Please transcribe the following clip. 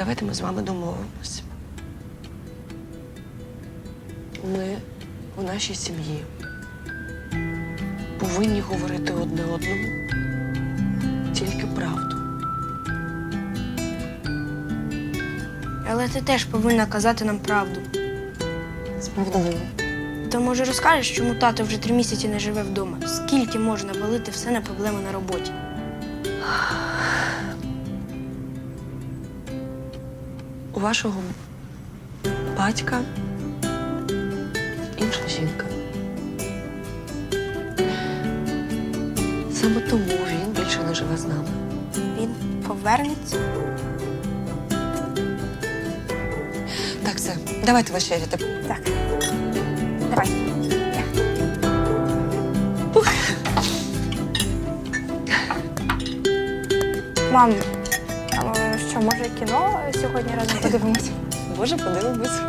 давайте ми з вами домовимось. Ми у нашій сім'ї повинні говорити одне одному тільки правду. Але ти теж повинна казати нам правду. Справедливо. То може розкажеш, чому тато вже три місяці не живе вдома? Скільки можна валити все на проблеми на роботі? У вашого батька інша жінка. Саме тому він більше не живе з нами. Він повернеться. Так, все, давайте вечеряти. Так. Давай. Мам, що, може кіно сьогодні разом подивимось? Може, подивимось.